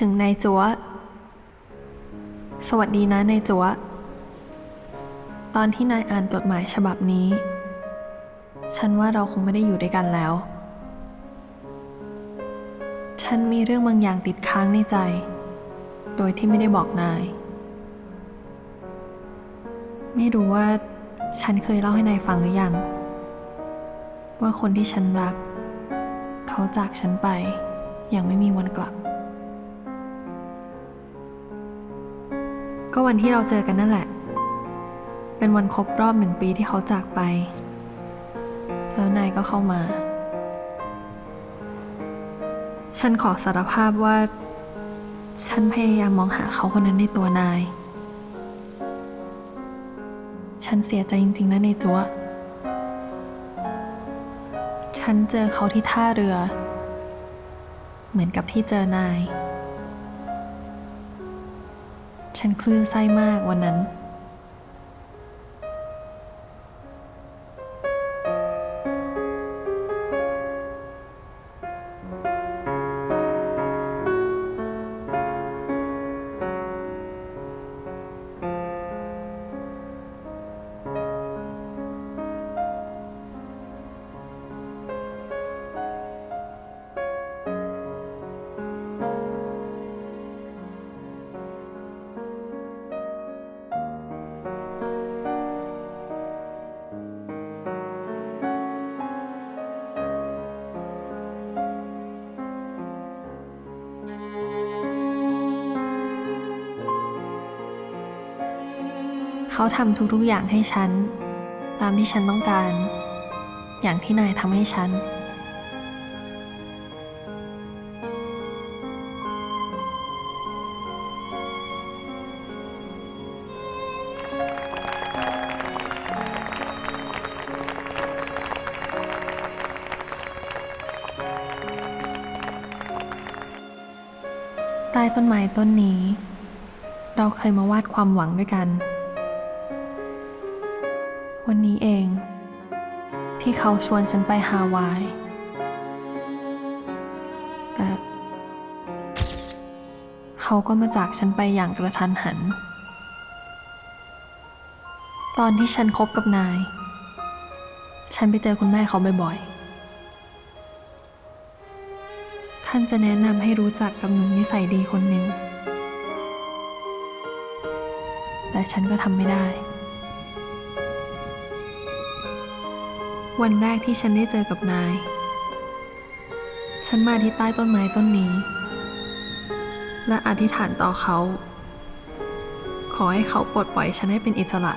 ถึงนายจัว สวัสดีนะนายจัว ตอนที่นายอ่านจดหมายฉบับนี้ ฉันว่าเราคงไม่ได้อยู่ด้วยกันแล้ว ฉันมีเรื่องบางอย่างติดค้างในใจ โดยที่ไม่ได้บอกนาย ไม่รู้ว่าฉันเคยเล่าให้นายฟังหรือยัง ว่าคนที่ฉันรัก เขาจากฉันไปอย่างไม่มีวันกลับ ก็วันที่เราเจอกันนั่นแหละ เป็นวันครบรอบหนึ่งปีที่เขาจากไป แล้วนายก็เข้ามา ฉันขอสารภาพว่า ฉันพยายามมองหาเขาคนนั้นในตัวนาย ฉันเสียใจจริง ๆ นะในจัวฉันเจอเขาที่ท่าเรือ เหมือนกับที่เจอนาย ฉันคลื่นไส้มากวันนั้น เขาทำทุกๆอย่างให้ฉัน ตามที่ฉันต้องการ อย่างที่นายทำให้ฉัน ใต้ต้นไม้ต้นนี้ เราเคยมาวาดความหวังด้วยกัน วันนี้เอง ที่เขาชวนฉันไปฮาวาย แต่ เขาก็มาจากฉันไปอย่างกระทันหัน ตอนที่ฉันคบกับนาย ฉันไปเจอคุณแม่เขาบ่อยๆ ท่านจะแนะนำให้รู้จักกับหนุ่มนิสัยดีคนหนึ่ง แต่ฉันก็ทำไม่ได้ วันแรกที่ฉันได้เจอกับนาย ฉันมาที่ใต้ต้นไม้ต้นนี้ และอธิษฐานต่อเขา ขอให้เขาปลดปล่อยฉันให้เป็นอิสระ